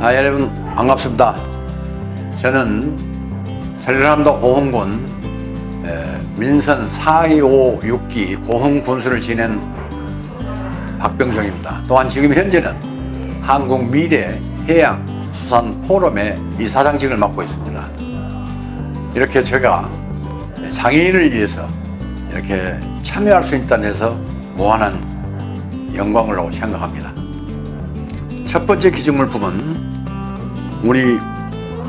아, 여러분 반갑습니다. 저는 전라남도 고흥군 에, 민선 4256기 고흥 군수를 지낸 박병정입니다. 또한 지금 현재는 한국 미래 해양 수산 포럼의 이사장직을 맡고 있습니다. 이렇게 제가 장애인을 위해서 이렇게 참여할 수 있다는 데서 무한한 영광으로 생각합니다. 첫 번째 기증물품은 우리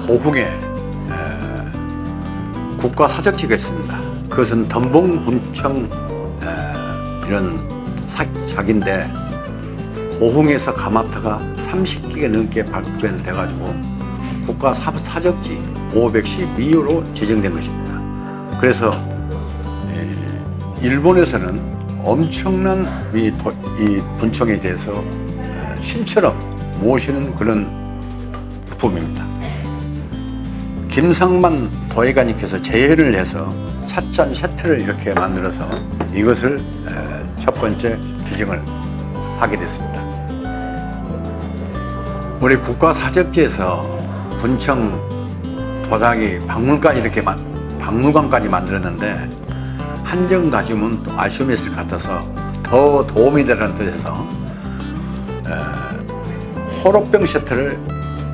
고흥에 에, 국가 사적지가 있습니다. 그것은 덤봉군청 에, 이런 사, 사기인데 고흥에서 가마터가 30기가 넘게 발견돼가지고 국가 사, 사적지 512호로 지정된 것입니다. 그래서 에, 일본에서는 엄청난 이, 도- 이 분청에 대해서 에, 신처럼 모시는 그런 유품입니다. 김상만 도예가님께서 재해를 해서 사천 샤트를 이렇게 만들어서 이것을 에, 첫 번째 기증을 하게 됐습니다. 우리 국가사적지에서 분청 도자기 박물관 이렇게 만, 박물관까지 만들었는데 한정 가지면 또 아쉬움이 있을 것 같아서 더 도움이 되라는 뜻에서 에, 호로병 세트를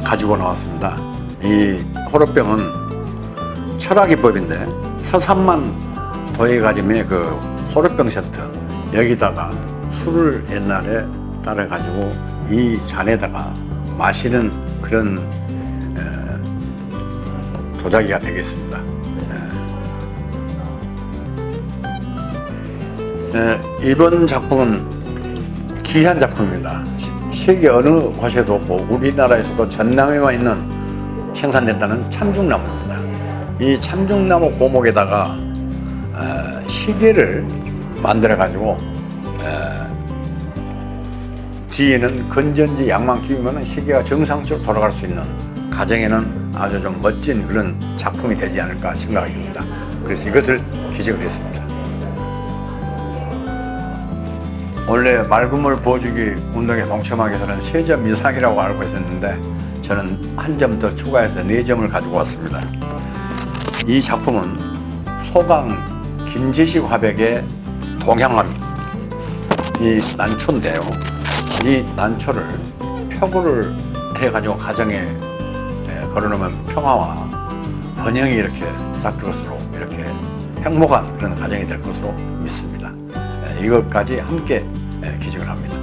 가지고 나왔습니다. 이 호로병은 철학기법인데 서산만 도예가짐의 그 호로병 세트 여기다가 술을 옛날에 따라 가지고 이 잔에다가 마시는 그런 에, 도자기가 되겠습니다. 에. 에, 이번 작품은 귀한 작품입니다. 시- 세계 어느 곳에도 없고 우리나라에서도 전남에만 있는 생산된다는 참중나무입니다. 이 참중나무 고목에다가 어, 시계를 만들어 가지고 뒤에는 건전지 양만 끼우면 시계가 정상적으로 돌아갈 수 있는 가정에는 아주 좀 멋진 그런 작품이 되지 않을까 생각이 듭니다. 그래서 이것을 기증을 했습니다. 원래 맑음을 부어주기 운동에 동참하기 위해서는 세 점 이상이라고 알고 있었는데 저는 한 점 더 추가해서 네 점을 가지고 왔습니다. 이 작품은 소강 김재식 화백의 동향함 이 난초인데요. 이 난초를 표구를 해가지고 가정에 에, 걸어놓으면 평화와 번영이 이렇게 싹 들었으로 이렇게 행복한 그런 가정이 될 것으로 믿습니다. 에, 이것까지 함께 에, 기증을 합니다.